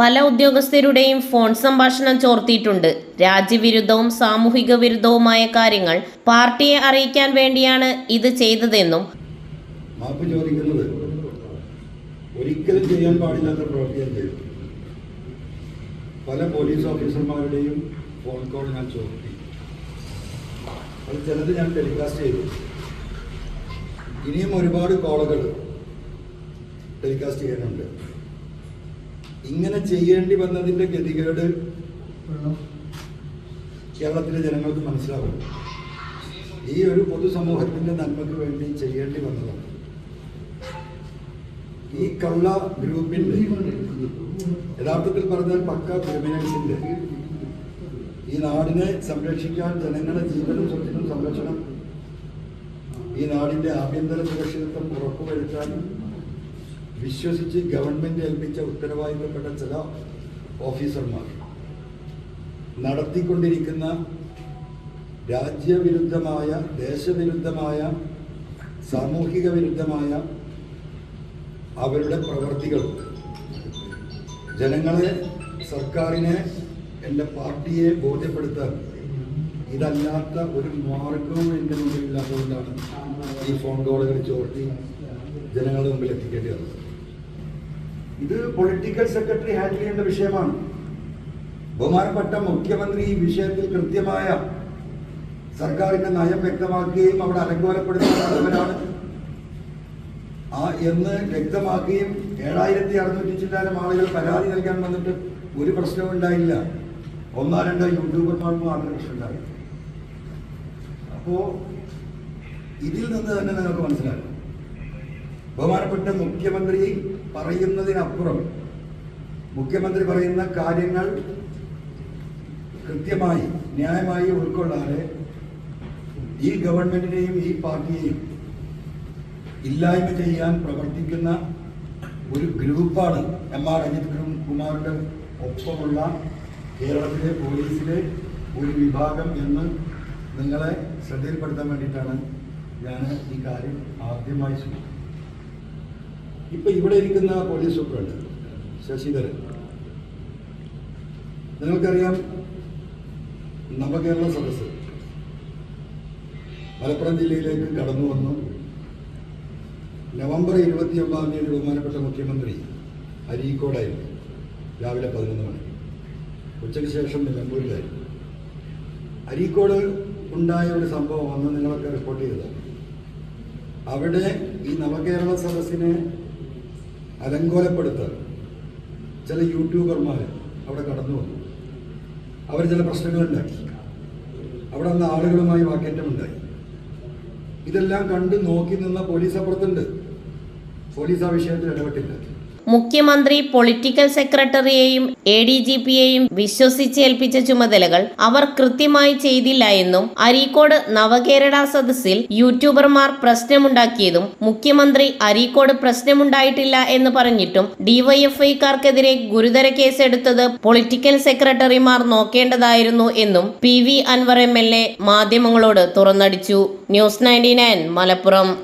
പല ഉദ്യോഗസ്ഥരുടെയും ഫോൺ സംഭാഷണം ചോർത്തിയിട്ടുണ്ട്. രാജ്യവിരുദ്ധവും സാമൂഹിക വിരുദ്ധവുമായ കാര്യങ്ങൾ പാർട്ടിയെ അറിയിക്കാൻ വേണ്ടിയാണ് ഇത് ചെയ്തതെന്നും മാപ്പ് ചോദിക്കുന്നത് ഒരിക്കലും ചെയ്യാൻ പാടില്ലാത്ത പ്രവൃത്തിയാണ് പല പോലീസ് ഓഫീസർമാരുടെയും ഫോൺ കോൾ ഞാൻ ചോർത്തി. അത് ചിലത് ഞാൻ ടെലികാസ്റ്റ് ചെയ്തു. ഇനിയും ഒരുപാട് കോളുകൾ ടെലികാസ്റ്റ് ചെയ്യാനുണ്ട്. ഇങ്ങനെ ചെയ്യേണ്ടി വന്നതിന്റെ ഗതികേട് കേരളത്തിലെ ജനങ്ങൾക്ക് മനസ്സിലാവും. ഈ ഒരു പൊതുസമൂഹത്തിന്റെ നന്മയ്ക്ക് വേണ്ടി ചെയ്യേണ്ടി വന്നതാണ്. ഈ കള്ള ഗ്രൂപ്പിന്റെ യഥാർത്ഥത്തിൽ പറഞ്ഞാൽ പക്ക ക്രിമിനൽസിന്റെ ഈ നാടിനെ സംരക്ഷിക്കാൻ ജനങ്ങളുടെ ജീവനും സ്വത്തിനും സംരക്ഷണം ഈ നാടിന്റെ ആഭ്യന്തര സുരക്ഷിതത്വം ഉറപ്പുവരുത്താൻ വിശ്വസിച്ച് ഗവൺമെന്റ് ഏൽപ്പിച്ച ഉത്തരവാദിത്തപ്പെട്ട ചില ഓഫീസർമാർ നടത്തിക്കൊണ്ടിരിക്കുന്ന രാജ്യവിരുദ്ധമായ ദേശവിരുദ്ധമായ സാമൂഹിക വിരുദ്ധമായ അവരുടെ പ്രവർത്തികൾ ജനങ്ങളെ സർക്കാരിനെ എന്റെ പാർട്ടിയെ ബോധ്യപ്പെടുത്താൻ ഇതല്ലാത്ത ഒരു മാർഗവും എന്റെ മുമ്പിലില്ലാത്തതുകൊണ്ടാണ് ഈ ഫോൺ കോളുകൾ ചോർത്തി ജനങ്ങളുടെ മുമ്പിൽ എത്തിക്കേണ്ടി വന്നത്. ഇത് പൊളിറ്റിക്കൽ സെക്രട്ടറി ഹാൻഡിൽ ചെയ്യേണ്ട വിഷയമാണ്. ബഹുമാനപ്പെട്ട മുഖ്യമന്ത്രി ഈ വിഷയത്തിൽ കൃത്യമായ സർക്കാരിന്റെ നയം വ്യക്തമാക്കുകയും അവിടെ അലങ്കോലപ്പെടുത്തുന്നവരാണ് ആ എന്ന് വ്യക്തമാക്കുകയും ഏഴായിരത്തി അറുന്നൂറ്റി ചില്ലാനം ആളുകൾ പരാതി നൽകാൻ വന്നിട്ട് ഒരു പ്രശ്നവും ഉണ്ടായില്ല. ഒന്നോ രണ്ടോ യൂട്യൂബർമാർക്ക് മാത്രം പ്രശ്നമുണ്ടായി അപ്പോ ഇതിൽ നിന്ന് തന്നെ നിങ്ങൾക്ക് മനസ്സിലാക്കും ബഹുമാനപ്പെട്ട മുഖ്യമന്ത്രി പറയുന്നതിനപ്പുറം മുഖ്യമന്ത്രി പറയുന്ന കാര്യങ്ങൾ കൃത്യമായി ന്യായമായി ഉൾക്കൊള്ളാതെ ഈ ഗവൺമെന്റിനെയും ഈ പാർട്ടിയെയും ഇല്ലായ്മ ചെയ്യാൻ പ്രവർത്തിക്കുന്ന ഒരു ഗ്രൂപ്പാണ് എം ആർ അജിത് കുമാറിന്റെ ഒപ്പമുള്ള കേരളത്തിലെ പോലീസിലെ ഒരു വിഭാഗം എന്ന് നിങ്ങളെ ശ്രദ്ധയിൽപ്പെടുത്താൻ വേണ്ടിയിട്ടാണ് ഞാൻ ഈ കാര്യം ആദ്യമായി സൂചിപ്പിക്കുന്നത്. ഇപ്പൊ ഇവിടെ ഇരിക്കുന്ന പോലീസ് സൂപ്രണ്ട് ശശിധരൻ. നിങ്ങൾക്കറിയാം നവകേരള സദസ്സ് മലപ്പുറം ജില്ലയിലേക്ക് കടന്നു വന്നു. നവംബർ ഇരുപത്തി ഒമ്പതാം തീയതി ബഹുമാനപ്പെട്ട മുഖ്യമന്ത്രി അരീക്കോടായിരുന്നു. രാവിലെ പതിനൊന്ന് മണി. ഉച്ചയ്ക്ക് ശേഷം നിലമ്പൂരിലായിരുന്നു. അരീക്കോട് ഉണ്ടായ ഒരു സംഭവം അന്ന് നിങ്ങളൊക്കെ റിപ്പോർട്ട് ചെയ്തത് അവിടെ ഈ നവകേരള സദസ്സിനെ അലങ്കോലപ്പെടുത്താൻ ചില യൂട്യൂബർമാർ അവിടെ കടന്നു വന്നു. അവർ ചില പ്രശ്നങ്ങളുണ്ടാക്കി. അവിടെ നിന്ന് ആളുകളുമായി വാക്കേറ്റമുണ്ടായി. ഇതെല്ലാം കണ്ട് നോക്കി നിന്ന പോലീസ് അപ്പുറത്തുണ്ട് പോലീസ് ആ വിഷയത്തിൽ ഇടപെട്ടില്ല. മുഖ്യമന്ത്രി പൊളിറ്റിക്കൽ സെക്രട്ടറിയെയും എ ഡി ജി പിയെയും വിശ്വസിച്ചേൽപ്പിച്ച ചുമതലകൾ അവർ കൃത്യമായി ചെയ്തില്ല എന്നും അരീക്കോട് നവകേരള സദസ്സിൽ യൂട്യൂബർമാർ പ്രശ്നമുണ്ടാക്കിയതും മുഖ്യമന്ത്രി അരീക്കോട് പ്രശ്നമുണ്ടായിട്ടില്ല എന്ന് പറഞ്ഞിട്ടും ഡിവൈഎഫ്ഐക്കാർക്കെതിരെ ഗുരുതര കേസെടുത്തത് പൊളിറ്റിക്കൽ സെക്രട്ടറിമാർ നോക്കേണ്ടതായിരുന്നു എന്നും P V Anvar M L A മാധ്യമങ്ങളോട് തുറന്നടിച്ചു. News ninety Malappuram.